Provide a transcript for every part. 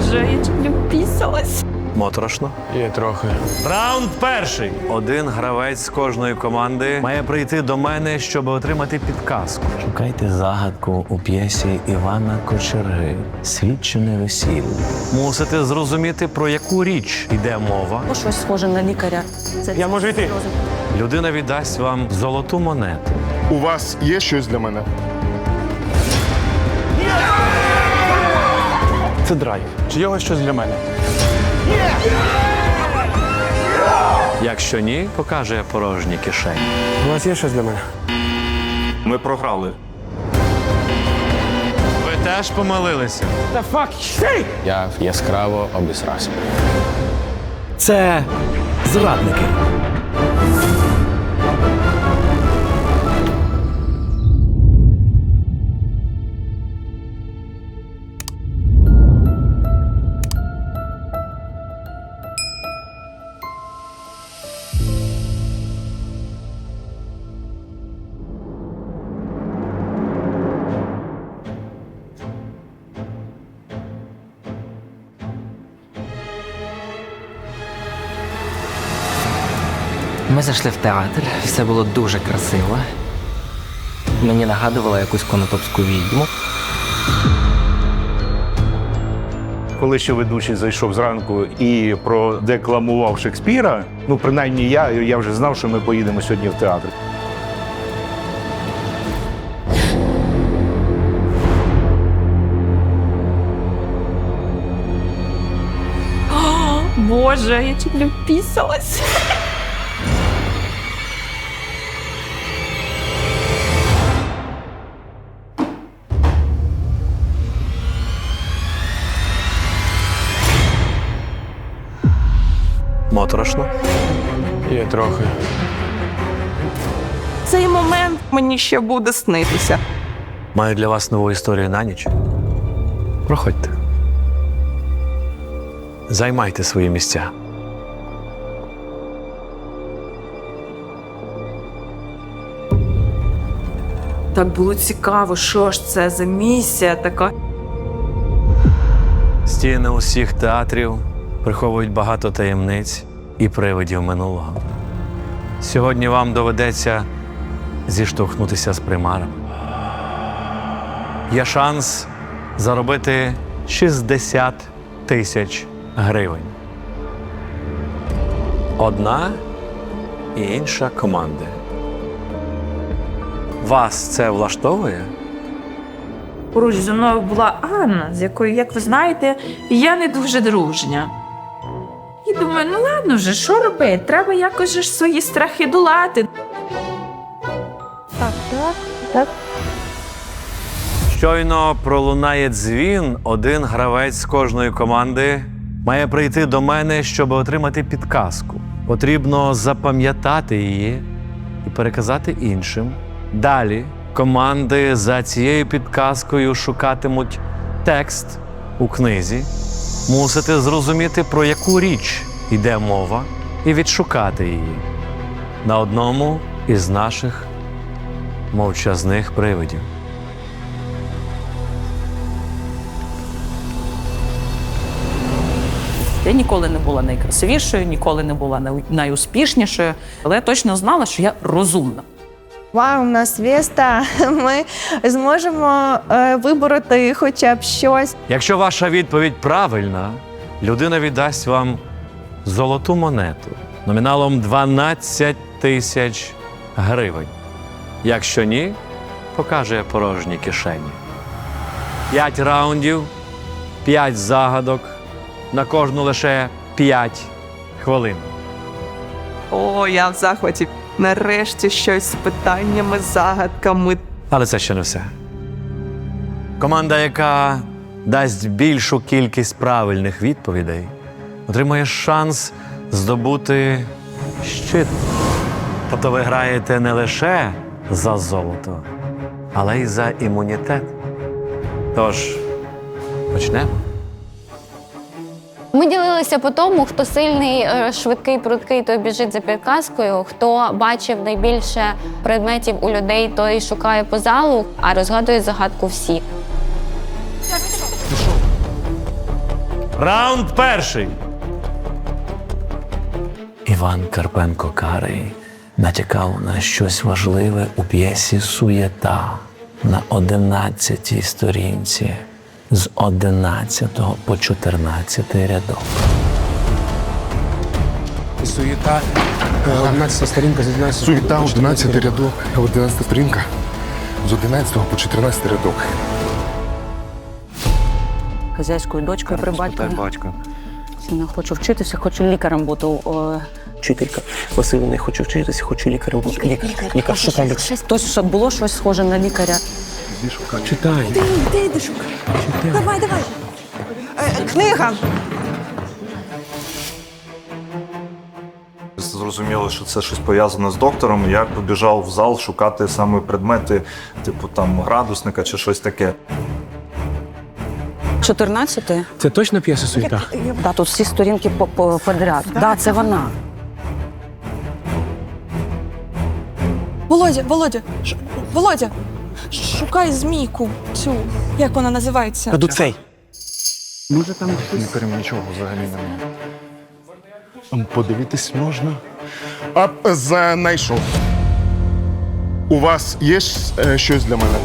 Боже, я чуть не впісалась. Моторошно. Є трохи. Раунд перший. Один гравець з кожної команди має прийти до мене, щоб отримати підказку. Шукайте загадку у п'єсі Івана Кочерги Свідчене весілля. Мусите зрозуміти, про яку річ йде мова. О, щось схоже на лікаря. Це Я можу йти. Людина віддасть вам золоту монету. У вас є щось для мене? Це драйв. Чи є у щось для мене? Якщо ні, покаже порожні кишені. У вас є щось для мене? Ми програли. Ви теж помилилися. Та фак! Я яскраво обісрався. Це зрадники. Ми зайшли в театр, все було дуже красиво. Мені нагадувало якусь конотопську відьму. Коли ще ведучий зайшов зранку і продекламував Шекспіра, ну принаймні я, я вже знав, що ми поїдемо сьогодні в театр. Боже, я чуть не впісалась. Моторошно. Є трохи. Цей момент мені ще буде снитися. Маю для вас нову історію на ніч. Проходьте. Займайте свої місця. Так було цікаво, що ж це за місія така. Стіни усіх театрів приховують багато таємниць і привидів минулого. Сьогодні вам доведеться зіштовхнутися з примаром. Є шанс заробити 60 тисяч гривень. Одна і інша команди. Вас це влаштовує? Поруч зі мною була Анна, з якою, як ви знаєте, я не дуже дружня. Думаю, ну ладно вже, що робити? Треба якось же ж свої страхи долати. Так, так, так. Щойно пролунає дзвін, один гравець з кожної команди має прийти до мене, щоб отримати підказку. Потрібно запам'ятати її і переказати іншим. Далі команди за цією підказкою шукатимуть текст у книзі. Мусите зрозуміти, про яку річ йде мова, і відшукати її на одному із наших мовчазних привидів. Я ніколи не була найкрасивішою, ніколи не була най- найуспішнішою, але я точно знала, що я розумна. Вау, у нас Веста. Ми зможемо е, вибороти хоча б щось. Якщо ваша відповідь правильна, людина віддасть вам золоту монету номіналом 12 тисяч гривень. Якщо ні, покаже порожні кишені. П'ять раундів, п'ять загадок, на кожну лише п'ять хвилин. О, я в захваті. Нарешті щось з питаннями, загадками. Але це ще не все. Команда, яка дасть більшу кількість правильних відповідей, отримує шанс здобути щит. Тобто ви граєте не лише за золото, але й за імунітет. Тож, почнемо. Ми ділилися по тому, хто сильний, е, швидкий, прудкий, той біжить за підказкою. Хто бачив найбільше предметів у людей, той шукає по залу, а розгадує загадку всі. Раунд перший. Іван Карпенко Карий натякав на щось важливе у п'єсі Суєта на 11 сторінці з 11 по 14 рядок. Суєта. 11 сторінка з 11. Суєта, 11 рядок, 11 сторінка. З 11 по 14 рядок. Хазяйською дочкою при батькові. Не хочу вчитися, хочу лікарем бути. Вчителька Василина, я хочу вчитися, хочу лікарем бути. Лікар, лікар, шукай лікар. Хтось щоб було щось схоже на лікаря. Читай. Давай, давай. Книга! Зрозуміло, що це щось пов'язане з доктором. Я побіжав в зал шукати саме предмети, типу там градусника чи щось таке. 14 Це точно п'єса суєта? Да, тут всі сторінки по, по подряд. Да, це вона. Володя, Володя, ш- Володя, шукай змійку цю. Як вона називається? Кадуцей. Не перем нічого взагалі немає. Подивитись можна. А знайшов. У вас є е, щось для мене?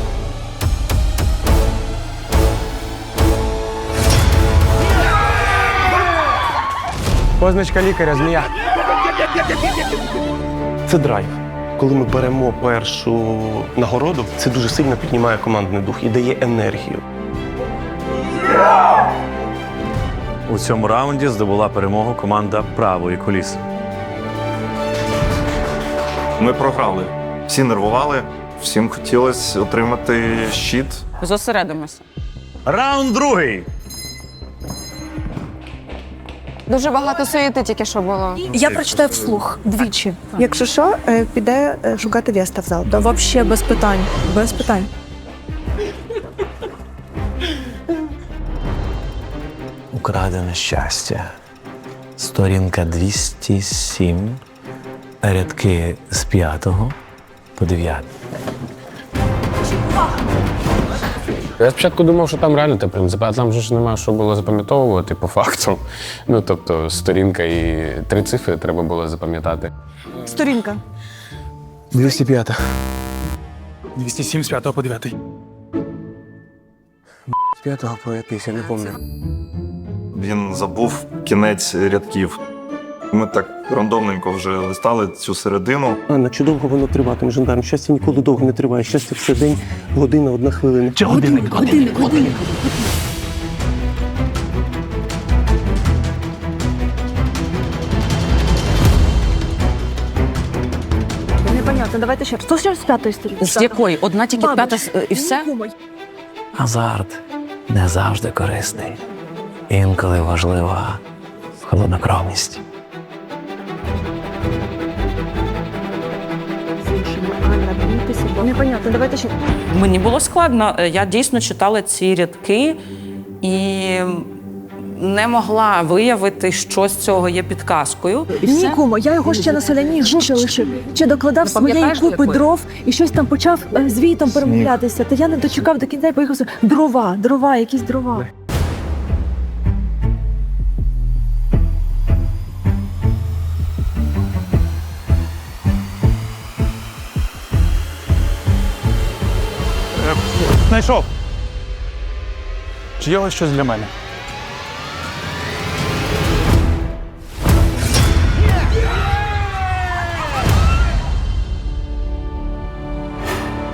Позначка лікаря, змія. Це драйв. Коли ми беремо першу нагороду, це дуже сильно піднімає командний дух і дає енергію. У цьому раунді здобула перемогу команда правої куліси. Ми програли. Всі нервували, всім хотілося отримати щит. Зосередимося. Раунд другий. Дуже багато суєти тільки що було. Я прочитаю вслух двічі. Якщо що, е, піде е, шукати Веста в зал. Взагалі без питань. Без питань. Украдене щастя. Сторінка 207, рядки з 5 по 9. Я спочатку думав, що там реально те принципи, а там же ж немає що було запам'ятовувати по факту. Ну тобто сторінка і три цифри треба було запам'ятати. Сторінка. 205. 207 з 5 по 9. З 5 по якийсь, я не пам'ятаю. Він забув кінець рядків. Ми так рандомненько вже листали цю середину. Анна, чи довго воно триватиме, жандарм? Щастя ніколи довго не триває. Щастя все день, година, одна хвилина. Чи годинник? Годинник, годинник. Непонятно, давайте ще раз. Хто ще з п'ятої сторінки? З якої? Одна тільки п'ята с- і все? Азарт не завжди корисний. Інколи важлива холоднокровність. Непонятно, давайте ще. Мені було складно. Е, Я дійсно читала ці рядки і не могла виявити, що з цього є підказкою. І все. Ні, кумо, я його ще на соляній групі лишив. Ще докладав Не своєї купи якої? дров і щось там почав е, звітом перемовлятися. Та я не дочекав до кінця і поїхав. Дрова, дрова, якісь дрова. Знайшов. Чи є вас щось для мене?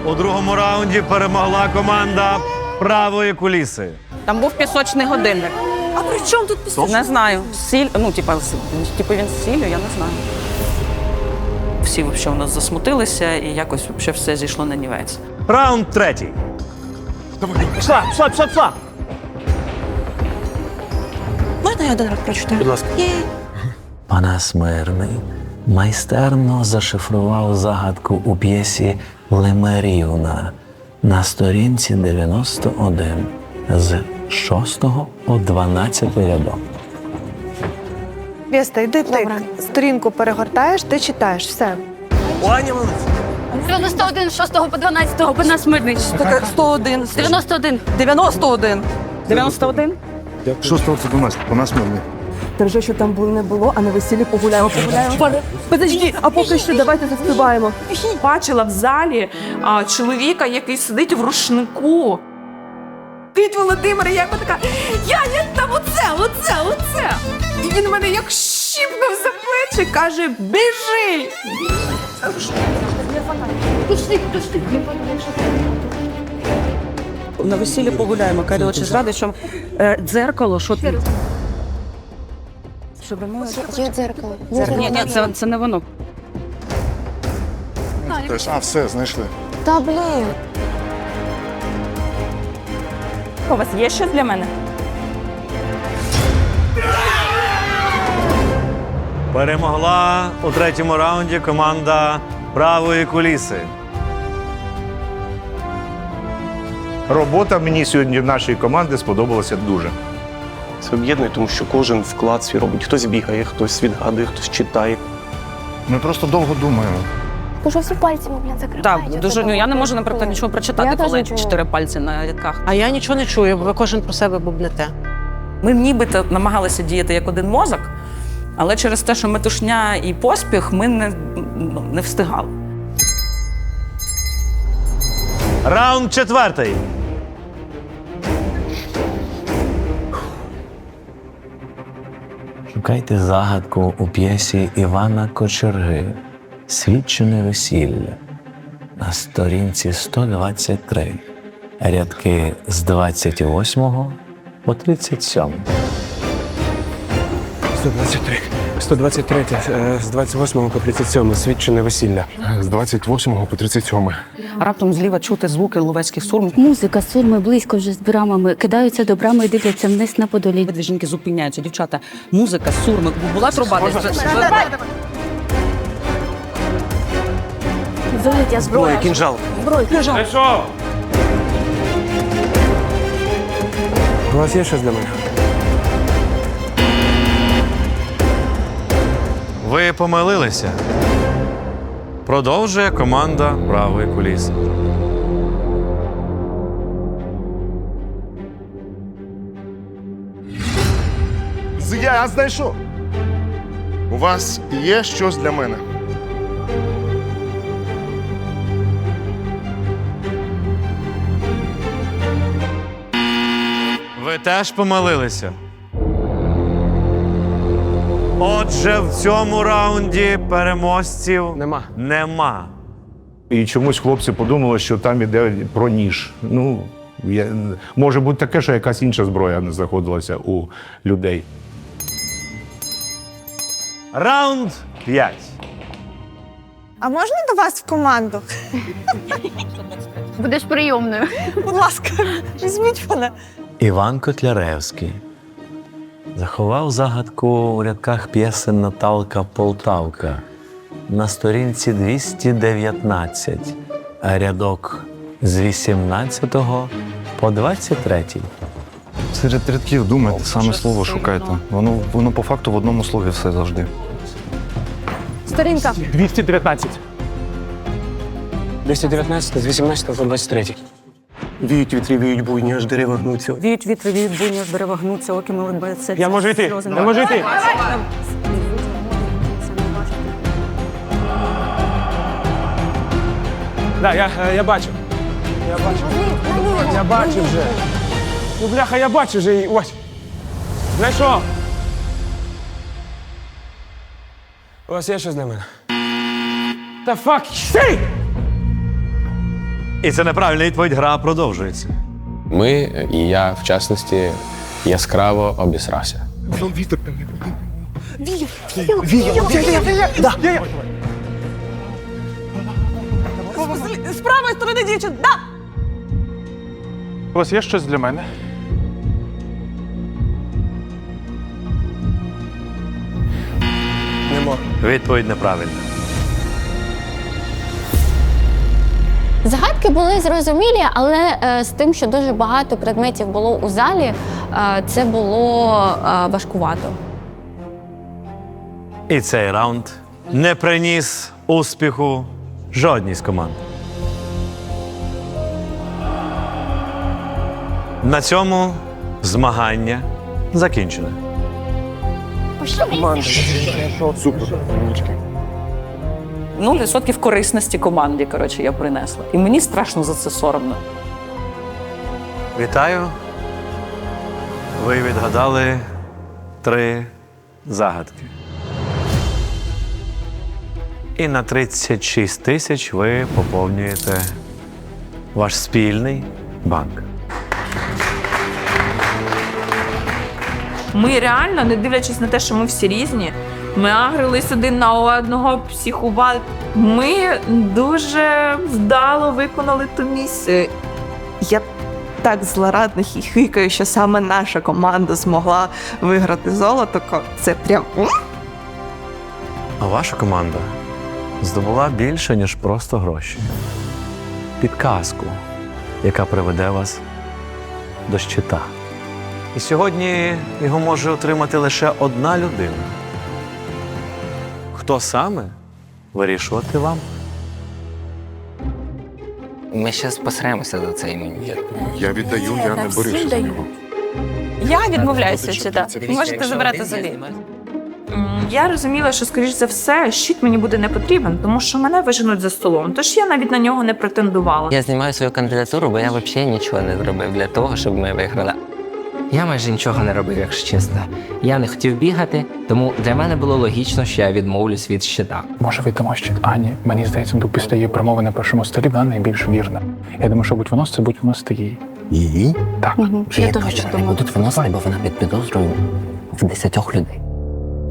У другому раунді перемогла команда правої куліси. Там був пісочний годинник. А при чому тут пісочник? Не знаю. Сіль, ну, типа, типу він з сіллю, я не знаю. Всі взагалі у нас засмутилися і якось взагалі все зійшло на нівець. Раунд третій. Пішла, пішла, пішла, пішла. Можна я один раз прочитаю? Будь ласка. Панас Мирний майстерно зашифрував загадку у п'єсі Лемерівна на сторінці 91 з 6 по 12 рядок. Веста, йди ти. Сторінку перегортаєш, ти читаєш все. 91, 6 по 12, по нас мирний. Таке 101. 91. 91. 91? Що сталося до нас? По нас мирні. Та вже що там було не було, а на весіллі погуляємо, погуляємо. Подожди, а поки що давайте заспіваємо. Бачила в залі а, чоловіка, який сидить в рушнику. Під Володимира, я йому така, я, я там оце, оце, оце. І він мене як щіпнув за плечі, каже, біжи. На весіллі погуляємо, каже, очі зради, що е, дзеркало, що ти. Щоб ми... Є дзеркало. Ні, ні, це, це не воно. А, все, знайшли. Та блін. У вас є щось для мене? Перемогла у третьому раунді команда правої куліси. Робота мені сьогодні нашої команди сподобалася дуже. Це об'єднує, тому що кожен вклад свій робить. Хтось бігає, хтось відгадує, хтось читає. Ми просто довго думаємо. Дуже всі пальцями, блін, закривають. Так, дуже ну, я не можу, наприклад, нічого Я прочитати, теж коли нічого. чотири пальці на рядках. А я нічого не чую, бо ви кожен про себе бубнете. Ми нібито намагалися діяти як один мозок, але через те, що метушня і поспіх, ми не, ну, не встигали. Раунд четвертий. Шукайте загадку у п'єсі Івана Кочерги Свідчене весілля на сторінці 123, рядки з 28 по 37. 123. 123, е, з 28 по 37 свідчене весілля. З 28 по 37. Раптом зліва чути звуки ловецьких сурм. Музика, сурми близько вже з брамами, кидаються до брами і дивляться вниз на подолі. Дві жінки зупиняються, дівчата. Музика, сурми. Була труба десь? Золоття зброя. кінжал. Зброя. У вас є щось для мене? Ви помилилися. Продовжує команда правої куліси. Я знайшов. У вас є щось для мене? Ви теж помилилися. Отже, в цьому раунді переможців Нема. нема. І чомусь хлопці подумали, що там іде про ніж. Ну, я, може бути таке, що якась інша зброя не знаходилася у людей. Раунд 5. А можна до вас в команду? Будеш прийомною. Будь ласка, візьміть мене. Іван Котляревський заховав загадку у рядках п'єсен Наталка Полтавка на сторінці 219, а рядок з 18 по 23. Серед рядків думайте, саме слово шукайте. Воно, воно по факту в одному слові все завжди. Сторінка. 219. 219 з 18 по 23. Віють вітрі, віють буйні, аж дерева гнуться. Віють вітри, віють буйні, аж дерева гнуться, оки молодбиться. Я можу йти, я можу йти. Да, я, е, я бачу. Я бачу. Я бачу вже. Ну, бляха, я бачу вже її. Ось. Знайшов. У вас є щось для мене? Та фак, стій! І це неправильна відповідь. Гра продовжується. Ми, і я, в частності, яскраво обісрався. Вітер. З правої сторони дівчин, да! У вас є щось для мене? Нема. Відповідь неправильна. Загадки були зрозумілі, але е, з тим, що дуже багато предметів було у залі, е, це було е, важкувато. І цей раунд не приніс успіху жодній з команд. На цьому змагання закінчено. Супер. Нуль відсотків корисності команді, коротше, я принесла. І мені страшно за це соромно. Вітаю. Ви відгадали три загадки. І на 36 тисяч ви поповнюєте ваш спільний банк. Ми реально, не дивлячись на те, що ми всі різні, ми агрились один на одного, психували. Ми дуже вдало виконали ту місію. Я так злорадно хіхикаю, що саме наша команда змогла виграти золото. Це прям А ваша команда здобула більше, ніж просто гроші. Підказку, яка приведе вас до щита. І сьогодні його може отримати лише одна людина. Хто саме вирішувати вам? Ми ще посеремося за цей імунітет. Я віддаю, я не борюся за нього. Я відмовляюся читати. Можете забирати собі. Я розуміла, що, скоріш за все, щит мені буде не потрібен, тому що мене виженуть за столом. Тож я навіть на нього не претендувала. Я знімаю свою кандидатуру, бо я взагалі нічого не зробив для того, щоб ми виграли. Я майже нічого не робив, якщо чесно. Я не хотів бігати, тому для мене було логічно, що я відмовлюсь від щита. Може віддамо щит Ані. Мені здається, ну, після її промови на першому столі вона найбільш вірна. Я думаю, що будь воно це будь воно стає. Її? Так. Я того, що не будуть виносити, бо вона під підозрою в десятьох людей.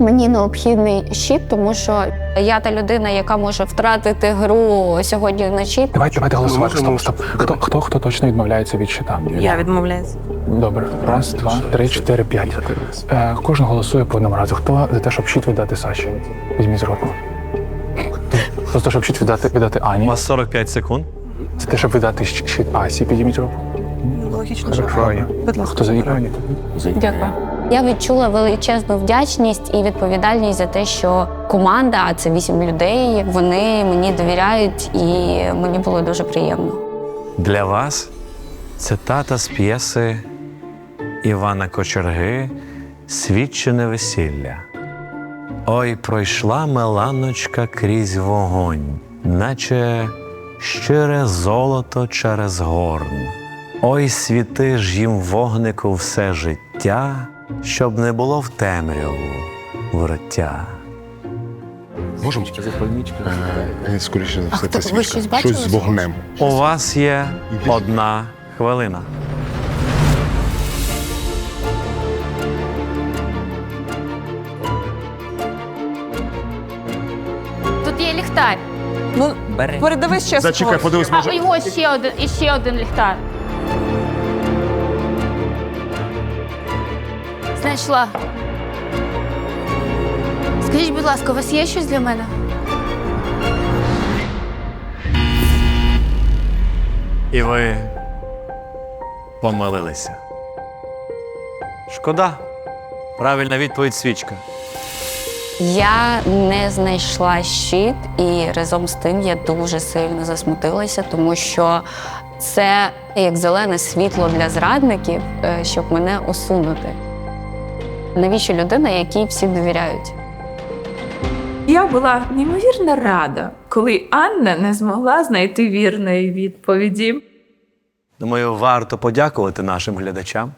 Мені необхідний щит, тому що я та людина, яка може втратити гру сьогодні вночі. Давайте, давайте голосувати. Стоп, стоп. Хто, хто, хто точно відмовляється від щита? я відмовляюся. Добре. Раз, два, три, чотири, п'ять. Е, кожен голосує по одному разу. Хто за те, щоб щит віддати Саші? Візьміть з року. Хто за те, щоб щит віддати, віддати У Ані? вас 45 секунд. За те, щоб віддати щ- щит Асі, підійміть руку. Логічно. Будь ласка. Хто за Ані? Дякую. Я відчула величезну вдячність і відповідальність за те, що команда, а це вісім людей, вони мені довіряють, і мені було дуже приємно. Для вас цитата з п'єси Івана Кочерги Свідчене весілля. Ой, пройшла меланочка крізь вогонь, наче щире золото через горн. Ой, світи ж їм вогнику все життя, щоб не було в темряву вороття. Можемо? Е, Скоріше за все, це ви свічка. щось бачили? Щось з вогнем. У вас є одна хвилина. Тут є ліхтар. Ну, Бери. передивись ще Зачекай, подивись, А може. його ще один і ще один ліхтар. Знайшла. Скажіть, будь ласка, у вас є щось для мене? І ви помилилися. Шкода. Правильна відповідь свічка. Я не знайшла щит, і разом з тим я дуже сильно засмутилася, тому що це як зелене світло для зрадників, е, щоб мене усунути. Навіщо людина, якій всі довіряють? Я була неймовірно рада, коли Анна не змогла знайти вірної відповіді. Думаю, варто подякувати нашим глядачам.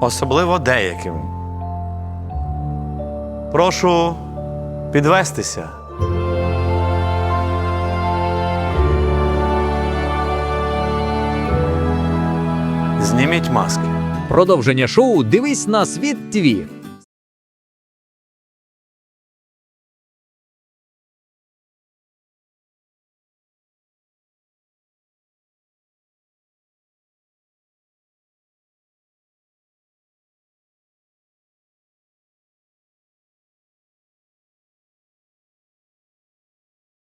Особливо деяким. Прошу підвестися. Зніміть маски. Продовження шоу Дивись на світ ТВ